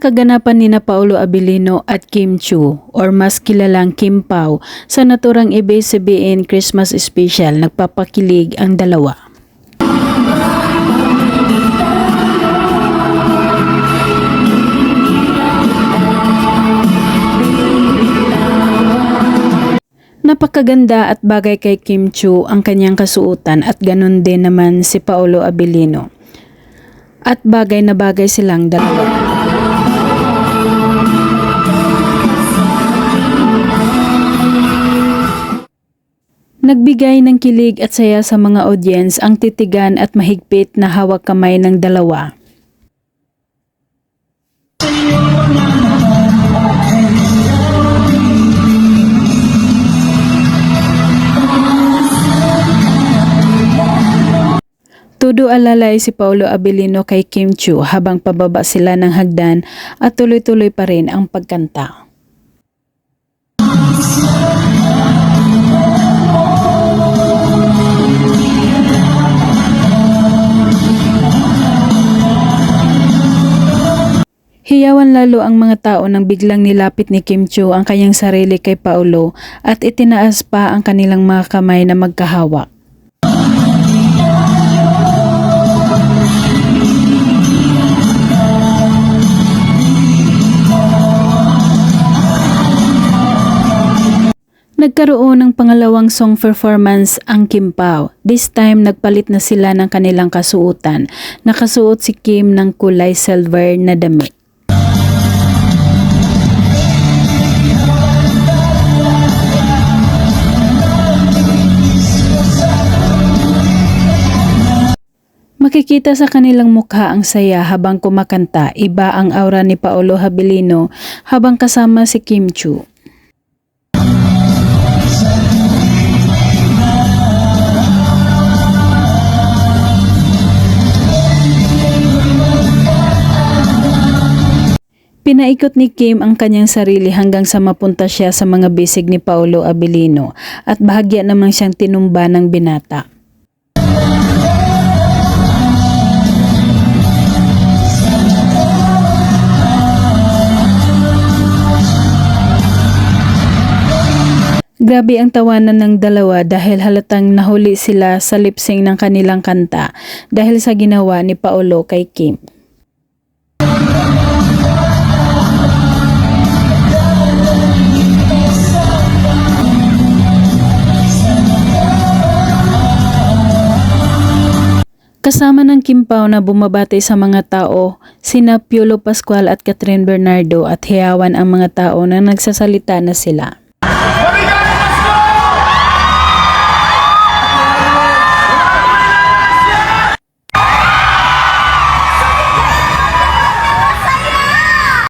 kaganapan ni na Paulo Abilino at Kim Chu or mas kilalang Kim Pao sa naturang ABS-CBN Christmas Special nagpapakilig ang dalawa. Napakaganda at bagay kay Kim Chu ang kanyang kasuotan at ganun din naman si Paolo Abilino. At bagay na bagay silang dalawa. Nagbigay ng kilig at saya sa mga audience ang titigan at mahigpit na hawak kamay ng dalawa. Tudo alalay si Paulo Abilino kay Kim Chu habang pababa sila ng hagdan at tuloy-tuloy pa rin ang pagkanta. Hiyawan lalo ang mga tao nang biglang nilapit ni Kim Chu ang kanyang sarili kay Paulo at itinaas pa ang kanilang mga kamay na magkahawak. Nagkaroon ng pangalawang song performance ang Kim Pao. This time, nagpalit na sila ng kanilang kasuotan. Nakasuot si Kim ng kulay silver na damit. Makikita sa kanilang mukha ang saya habang kumakanta. Iba ang aura ni Paolo Habilino habang kasama si Kim Chu. Pinaikot ni Kim ang kanyang sarili hanggang sa mapunta siya sa mga bisig ni Paulo Abilino at bahagya namang siyang tinumba ng binata. Grabe ang tawanan ng dalawa dahil halatang nahuli sila sa lipsing ng kanilang kanta dahil sa ginawa ni Paolo kay Kim. Kasama ng Kim Pao na bumabati sa mga tao, sina Piolo Pascual at Catherine Bernardo at hiyawan ang mga tao na nagsasalita na sila.